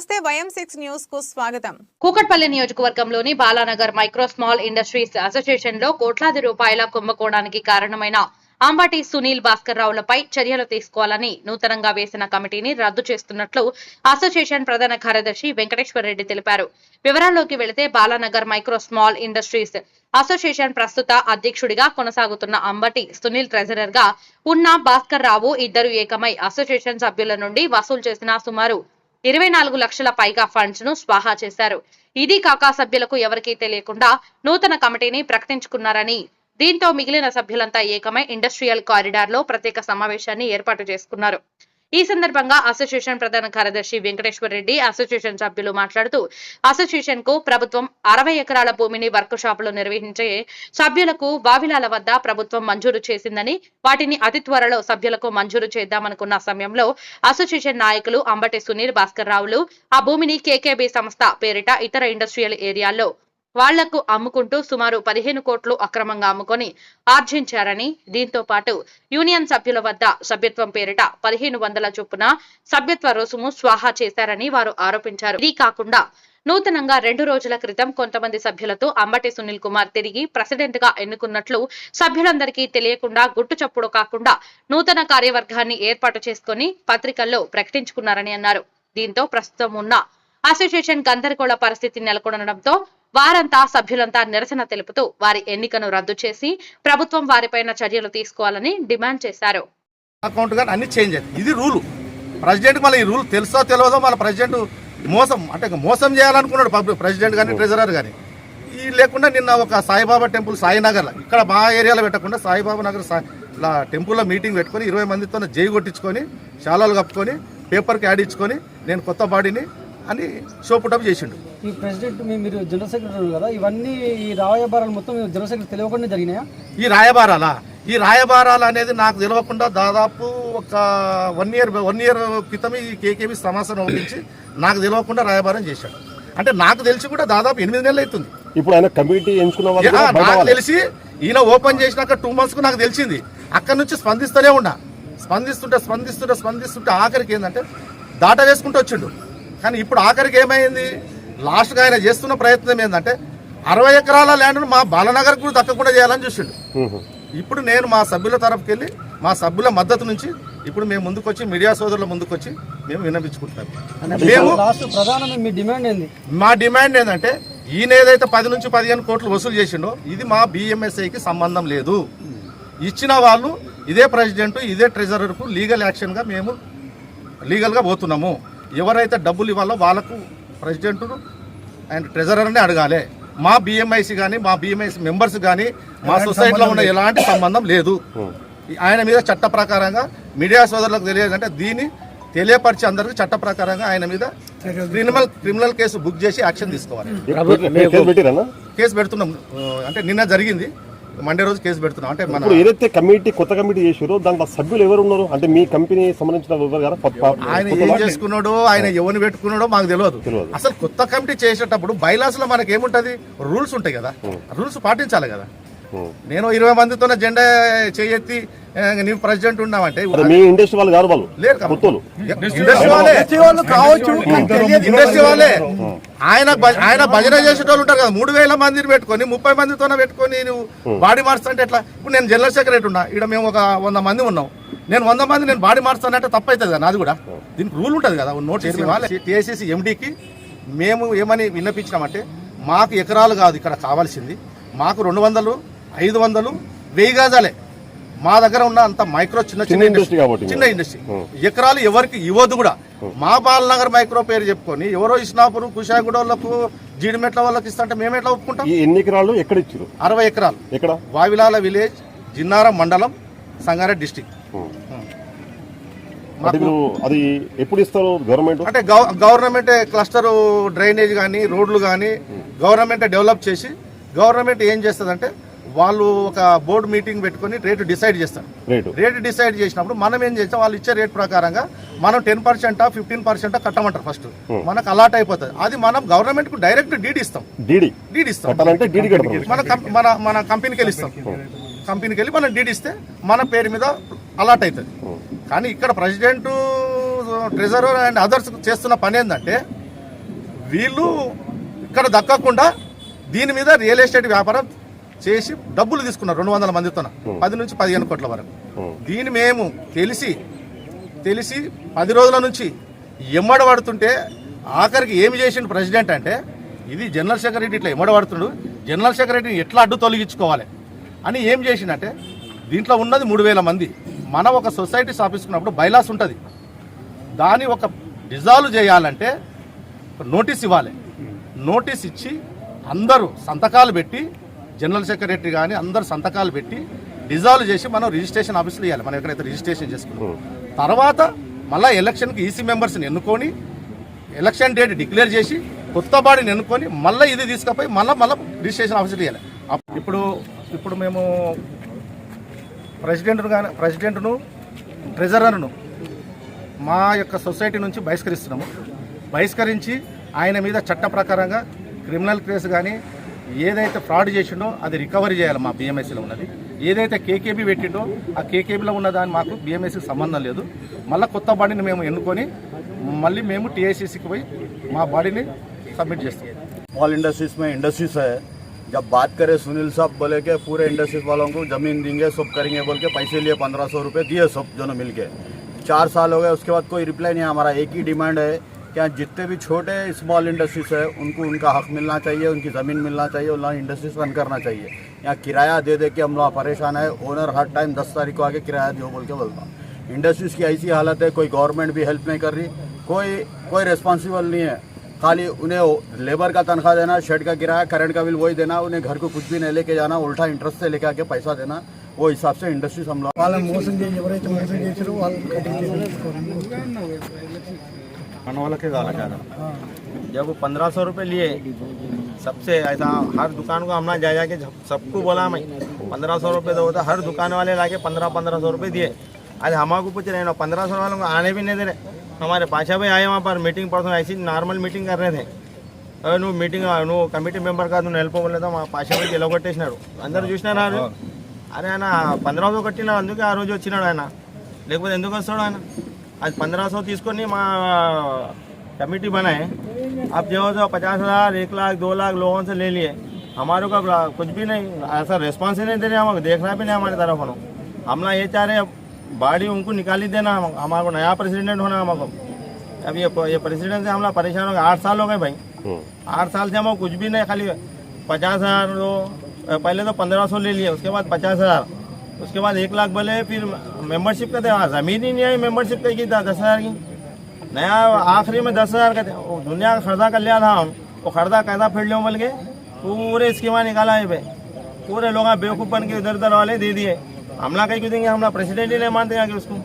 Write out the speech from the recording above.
నమస్తే వయం సిక్స్ న్యూస్కు స్వాగతం. కూకట్పల్లి నియోజకవర్గంలోని బాలానగర్ మైక్రో స్మాల్ ఇండస్ట్రీస్ అసోసియేషన్లో కోట్లాది రూపాయల కుంభకోణానికి కారణమైన అంబటి సునీల్ భాస్కర్ రావులపై చర్యలు తీసుకోవాలని నూతనంగా వేసిన కమిటీని రద్దు చేస్తున్నట్లు అసోసియేషన్ ప్రధాన కార్యదర్శి వెంకటేశ్వర రెడ్డి తెలిపారు. వివరాల్లోకి వెళితే Balanagar micro small industries association ప్రస్తుత అధ్యక్షుడిగా కొనసాగుతున్న అంబటి సునీల్ ట్రెజరర్గా ఉన్న భాస్కర్ రావు ఇద్దరు ఏకమై అసోసియేషన్ సభ్యుల నుండి వసూలు చేసిన సుమారు ఇరవై నాలుగు లక్షల పైగా ఫండ్స్ను స్వాహా చేశారు. ఇది కాక సభ్యులకు ఎవరికీ తెలియకుండా నూతన కమిటీని ప్రకటించుకున్నారని దీంతో మిగిలిన సభ్యులంతా ఏకమై ఇండస్ట్రియల్ కారిడార్లో ప్రత్యేక సమావేశాన్ని ఏర్పాటు చేసుకున్నారు. ఈ సందర్భంగా అసోసియేషన్ ప్రధాన కార్యదర్శి వెంకటేశ్వర రెడ్డి అసోసియేషన్ సభ్యులు మాట్లాడుతూ అసోసియేషన్కు ప్రభుత్వం అరవై ఎకరాల భూమిని వర్క్ షాపులు నిర్వహించే సభ్యులకు బావిలాల వద్ద ప్రభుత్వం మంజూరు చేసిందని వాటిని అతి త్వరలో సభ్యులకు మంజూరు చేద్దామనుకున్న సమయంలో అసోసియేషన్ నాయకులు అంబటి సునీల్ భాస్కర్ రావులు ఆ భూమిని కేకేబీ సంస్థ పేరిట ఇతర ఇండస్ట్రియల్ ఏరియాల్లో వాళ్ళకు అమ్ముకుంటూ సుమారు పదిహేను కోట్లు అక్రమంగా అమ్ముకొని ఆర్జించారని దీంతో పాటు యూనియన్ సభ్యుల వద్ద సభ్యత్వం పేరిట పదిహేను వందల చొప్పున సభ్యత్వ రుసుము స్వాహా చేశారని వారు ఆరోపించారు. ఇది కాకుండా నూతనంగా రెండు రోజుల క్రితం కొంతమంది సభ్యులతో అంబటి సునీల్ కుమార్ తిరిగి ప్రెసిడెంట్గా ఎన్నుకున్నట్లు సభ్యులందరికీ తెలియకుండా గుట్టు చప్పుడు కాకుండా నూతన కార్యవర్గాన్ని ఏర్పాటు చేసుకుని పత్రికల్లో ప్రకటించుకున్నారని అన్నారు. దీంతో ప్రస్తుతం ఉన్న అసోసియేషన్ గందరగోళ పరిస్థితి నెలకొనడంతో వారంతా సభ్యులంతా నిరసన తెలుపుతూ వారి ఎన్నికను రద్దు చేసి ప్రభుత్వం వారిపైన చర్యలు తీసుకోవాలని డిమాండ్ చేశారు. అకౌంట్ కానీ అన్ని చేంజ్ ఇది రూలు. ప్రెసిడెంట్ మళ్ళీ ఈ రూల్ తెలుసో తెలియదో మళ్ళీ ప్రెసిడెంట్ మోసం అంటే మోసం చేయాలనుకున్నాడు పబ్లిక్ ప్రెసిడెంట్ కానీ ట్రెజరర్ కానీ ఈ లేకుండా నిన్న ఒక సాయిబాబా టెంపుల్ సాయినగర్లో ఇక్కడ మా ఏరియాలో పెట్టకుండా సాయిబాబా నగర్ టెంపుల్లో మీటింగ్ పెట్టుకొని ఇరవై మందితో జై కొట్టించుకొని శాలాలు కప్పుకొని పేపర్కి యాడ్ ఇచ్చుకొని నేను కొత్త బాడీని అని షోపుటప్ చేసిండు. ఈ ప్రెసిడెంట్ మీ- మీరు జనరల్ సెక్రటరీ కదా ఇవన్నీ ఈ రాయబారాలు మొత్తం జనరల్ సెక్రటరీ తెలియకుండా జరిగినాయా? ఈ రాయబారాలా? ఈ రాయబారాలు అనేది నాకు తెలియకుండా దాదాపు ఒక వన్ ఇయర్ వన్ ఇయర్ క్రితం ఈ కేకేబీ సమాచారం పంపించి నాకు తెలియకుండా రాయబారం చేశాడు. అంటే నాకు తెలిసి కూడా దాదాపు ఎనిమిది నెలలు అవుతుంది. ఇప్పుడు ఆయన కమిటీ ఎంచుకున్న నాకు. తెలిసి ఈయన ఓపెన్ చేసినాక టూ మంత్స్కు నాకు తెలిసింది. అక్కడ నుంచి స్పందిస్తూనే ఉన్నా. స్పందిస్తుంటే స్పందిస్తుంటే స్పందిస్తుంటే ఆఖరికి ఏంటంటే దాట వేసుకుంటూ వచ్చిండు. కానీ ఇప్పుడు ఆఖరికి ఏమైంది? లాస్ట్గా ఆయన చేస్తున్న ప్రయత్నం ఏంటంటే అరవై ఎకరాల ల్యాండ్ను మా బాలనగర్ కూడా దక్కకుండా చేయాలని చూసిండు. ఇప్పుడు నేను మా సభ్యుల తరఫుకి వెళ్ళి మా సభ్యుల మద్దతు నుంచి ఇప్పుడు మేము ముందుకొచ్చి మీడియా సోదరుల ముందుకొచ్చి మేము విన్నపించుకుంటున్నాం మేము లాస్ట్ ప్రధానమైన మీ డిమాండ్ ఏంది? మా డిమాండ్ ఏంటంటే ఈయన ఏదైతే పది నుంచి పదిహేను కోట్లు వసూలు చేసిండో ఇది మా బిఎంఎస్ఐకి సంబంధం లేదు. ఇచ్చిన వాళ్ళు ఇదే ప్రెసిడెంట్ ఇదే ట్రెజరర్కు లీగల్ యాక్షన్గా మేము లీగల్గా పోతున్నాము. ఎవరైతే డబ్బులు ఇవ్వాలో వాళ్ళకు ప్రెసిడెంట్ అండ్ ట్రెజరర్ని అడగాలి. మా బిఎంఐసి కానీ మా బిఎంఐసి మెంబర్స్ కానీ మా సొసైటీలో ఉన్న ఎలాంటి సంబంధం లేదు. ఆయన మీద చట్ట ప్రకారంగా మీడియా సోదరులకు తెలియదంటే దీన్ని తెలియపరిచి అందరికీ చట్ట ప్రకారంగా ఆయన మీద క్రిమినల్ క్రిమినల్ కేసు బుక్ చేసి యాక్షన్ తీసుకోవాలి. కేసు పెడుతున్నాం. అంటే నిన్న జరిగింది. మండే రోజు కేసు పెడుతున్నాం. అంటే మన ఇప్పుడు ఏదైతే కమిటీ కొత్త కమిటీ చేసారో దాంట్లో సభ్యులు ఎవరు ఉన్నారు? అంటే మీ కంపెనీ సంబంధించిన ఆయన ఏం? చేసుకున్నాడో ఆయన ఎవరిని పెట్టుకున్నాడో మాకు తెలియదు. అసలు కొత్త కమిటీ చేసేటప్పుడు బైలాస్లో మనకి ఏముంటది? రూల్స్ ఉంటాయి కదా. రూల్స్ పాటించాలి కదా. నేను ఇరవై మందితో జెండా చేయెత్తి నీవు ప్రెసిడెంట్ ఉన్నావంటే అదే మీ ఇండస్ట్రీ వాళ్ళు కాదు వాళ్ళు. లేరు ఇండస్ట్రీ వాళ్ళే. ఇండస్ట్రీ వాళ్ళే. ఆయన ఆయన భజన చేసేటోళ్ళు ఉంటారు కదా మూడు వేల మందిని పెట్టుకొని ముప్పై మందితో పెట్టుకొని నువ్వు బాడీ మార్చుతుంటే ఎట్లా? ఇప్పుడు నేను జనరల్ సెక్రటరీ ఉన్నా ఇక్కడ మేము ఒక వంద మంది ఉన్నాం. నేను వంద మంది నేను బాడీ మార్చానంటే తప్పు అవుతుంది కదా నాది కూడా. దీనికి రూల్ ఉంటుంది కదా నోటీస్ ఇవ్వాలి. టీఎస్సీ ఎండీకి మేము ఏమని విన్నపించినామంటే మాకు ఎకరాలు కాదు ఇక్కడ కావాల్సింది. మాకు రెండు వందలు ఐదు వందలు వెయ్యి గజాలే. మా దగ్గర ఉన్న అంత మైక్రో చిన్న చిన్న ఇండస్ట్రీ కాబట్టి చిన్న ఇండస్ట్రీ ఎకరాలు ఎవరికి ఇవ్వద్దు కూడా. మా బాలనగర్ మైక్రో పేరు చెప్పుకొని ఎవరో ఇస్నాపురం కుషాగూడ వాళ్ళకు జీడిమెట్ల వాళ్ళకి ఇస్తుంటే మేము ఎట్లా ఒప్పుకుంటాం? ఎన్ని ఎకరాలు ఎక్కడ ఇచ్చారు అరవై ఎకరాలు. ఎక్కడ? వావిలాల విలేజ్ జిన్నారం మండలం సంగారెడ్డి డిస్టిక్. అది ఎప్పుడు ఇస్తారు గవర్నమెంట్? అంటే గవ- గవర్నమెంట్ క్లస్టర్ డ్రైనేజ్ కానీ రోడ్లు కానీ గవర్నమెంట్ డెవలప్ చేసి గవర్నమెంట్ ఏం చేస్తుందంటే వాళ్ళు ఒక బోర్డు మీటింగ్ పెట్టుకొని రేటు డిసైడ్ చేస్తారు. రేటు. రేట్ డిసైడ్ చేసినప్పుడు మనం ఏం చేస్తాం? వాళ్ళు ఇచ్చే రేట్ ప్రకారంగా మనం టెన్ పర్సెంట్ ఫిఫ్టీన్ పర్సెంట్ కట్టమంటారు ఫస్ట్. మనకు అలాట్ అయిపోతుంది. అది మనం గవర్నమెంట్కు డైరెక్ట్ డీడ్ ఇస్తాం. డీడీ. డీడ్ ఇస్తాం. మన మన మన కంపెనీకి వెళ్ళి ఇస్తాం. కంపెనీకి వెళ్ళి మనం డీడ్ ఇస్తే మన పేరు మీద అలాట్ అవుతుంది కానీ ఇక్కడ ప్రెసిడెంట్ ట్రెజరర్ అండ్ అదర్స్ చేస్తున్న పని ఏంటంటే వీళ్ళు ఇక్కడ దక్కకుండా దీని మీద రియల్ ఎస్టేట్ వ్యాపారం చేసి డబ్బులు తీసుకున్నారు రెండు వందల మందితో పది నుంచి పదిహేను కోట్ల వరకు. దీన్ని మేము తెలిసి తెలిసి పది రోజుల నుంచి ఎమ్మడ పడుతుంటే ఆఖరికి ఏమి చేసిండు ప్రెసిడెంట్ అంటే ఇది జనరల్ సెక్రటరీ ఇట్లా ఎమ్మడ పడుతుండు జనరల్ సెక్రటరీని ఎట్లా అడ్డు తొలగించుకోవాలి అని ఏం చేసిండంటే దీంట్లో ఉన్నది మూడు వేల మంది. మన ఒక సొసైటీస్ ఆఫీస్కున్నప్పుడు బైలాస్ ఉంటుంది. దాన్ని ఒక డిజాల్వ్ చేయాలంటే నోటీస్ ఇవ్వాలి. నోటీస్ ఇచ్చి అందరూ సంతకాలు పెట్టి జనరల్ సెక్రటరీ కానీ అందరు సంతకాలు పెట్టి డిజాల్వ్ చేసి మనం రిజిస్ట్రేషన్ ఆఫీస్లో ఇవ్వాలి మనం ఎక్కడైతే రిజిస్ట్రేషన్ చేసుకున్నాం తర్వాత మళ్ళీ ఎలక్షన్కి ఈసీ మెంబర్స్ని ఎన్నుకొని ఎలక్షన్ డేట్ డిక్లేర్ చేసి కొత్త బాడీని ఎన్నుకొని మళ్ళీ ఇది తీసుకుపోయి మళ్ళీ మళ్ళీ రిజిస్ట్రేషన్ ఆఫీస్లో ఇవ్వాలి ఇప్పుడు ఇప్పుడు మేము ప్రెసిడెంట్ను కానీ ప్రెసిడెంట్ను ట్రెజరర్ను మా యొక్క సొసైటీ నుంచి బహిష్కరిస్తున్నాము. బహిష్కరించి ఆయన మీద చట్ట ప్రకారంగా క్రిమినల్ కేసు కానీ ఏదైతే ఫ్రాడ్ చేసిండో అది రికవరీ చేయాలి మా బిఎంఎస్సీలో ఉన్నది ఏదైతే కేకేబీ పెట్టిండో ఆ కేకేబీలో ఉన్న దాని మాకు బిఎంఎస్సీకి సంబంధం లేదు మళ్ళీ కొత్త బాడీని మేము ఎన్నుకొని మళ్ళీ మేము టీఐసీసీకి పోయి మా బాడీని సబ్మిట్ చేస్తాం स्मॉल इंडस्ट्रीज में इंडस्ट्रीज है जब बात करें सुनील साहब बोले कि पूरे इंडस्ट्रीज वालों को जमीन देंगे सब करेंगे बोल के पैसे लिए पंद्रह सौ रुपये दिए सब दोनों मिल के चार साल हो गए उसके बाद कोई रिप्लाई नहीं है हमारा एक ही डिमांड है कि यहाँ जितने भी छोटे स्मॉल इंडस्ट्रीज है उनको उनका हक मिलना चाहिए उनकी ज़मीन मिलना चाहिए उन्हें इंडस्ट्रीज रन करना चाहिए यहाँ किराया दे दे के हम लोग परेशान है ओनर हर टाइम दस तारीख को आके किराया दो बोल के बोलता इंडस्ट्रीज की ऐसी हालत है कोई गवर्नमेंट भी हेल्प नहीं कर रही कोई कोई रिस्पॉन्सिबल नहीं है खाली उन्हें लेबर का तनख्वाह देना शेड का किराया करंट का बिल वही देना उन्हें घर को कुछ भी नहीं लेके जाना उल्टा इंटरेस्ट से लेके आके पैसा देना वो हिसाब से इंडस्ट्रीज हम लोग వాళ్ళని మోసం చేసి ఎవరైతే మోసం చేసారో వాళ్ళు కట్టించేసుకోవడం खाने वाला के गाला क्या था जब वो पंद्रह सौ रुपये लिए सबसे ऐसा हर दुकान को हमने जा जाके सब- सबको बोला मैं पंद्रह सौ रुपये दो तो हर दुकान वाले लाके पंद्रह पंद्रह सौ रुपये दिए आज हमारे पूछ रहे ना पंद्रह सौ वालों को आने भी नहीं दे रहे हमारे पाशा भाई आए वहाँ पर मीटिंग परसों ऐसी नॉर्मल मीटिंग कर रहे थे అరే నువ్వు మీటింగ్ నువ్వు కమిటీ మెంబర్ కాదు నువ్వు వెళ్ళిపోలేదు మా పాషా పోయి ఎలగొట్టేసినాడు అందరు చూసినారు ఆయన అరే ఆయన పంద్రహ సో కట్టినాడు అందుకే ఆ రోజు వచ్చినాడు ఆయన లేకపోతే ఎందుకు వస్తాడు ఆయన అది पंद्रह सौ తీసుకొని మా कमेटी बनाए अब जो है तो पचास हज़ार एक लाख दो लाख लोगों से ले लिए हमारे को अब कुछ भी नहीं ऐसा रिस्पॉन्स ही नहीं दे रहे हमको देखना भी नहीं हमारी तरफ उन्हों हम ना ये चाह रहे हैं बाड़ी उनको निकाल ही देना हम- हमारे को नया प्रेसिडेंट होना हमको अब ये ये प्रेसिडेंट से हम लोग परेशान हो गए आठ साल हो गए भाई आठ साल से हमको कुछ भी नहीं खाली पचास हज़ार दो पहले तो पंद्रह सौ ले लिए उसके बाद पचास हज़ार उसके बाद एक लाख बोले फिर मेंबरशिप का हाँ, ज़मीन ही नहीं आई मेंबरशिप का की था दस हज़ार की। नया आखिरी में दस हज़ार का थे दुनिया का खर्चा कर लिया था हम वो खर्चा कैसा फिर लो बोल के? पूरे स्कीमा निकाला है भाई। पूरे लोग बेवकूफ़ बन के इधर उधर वाले दे दिए। हमला कहीं क्यों देंगे? हमला प्रेसिडेंट ही नहीं मानते आगे उसको।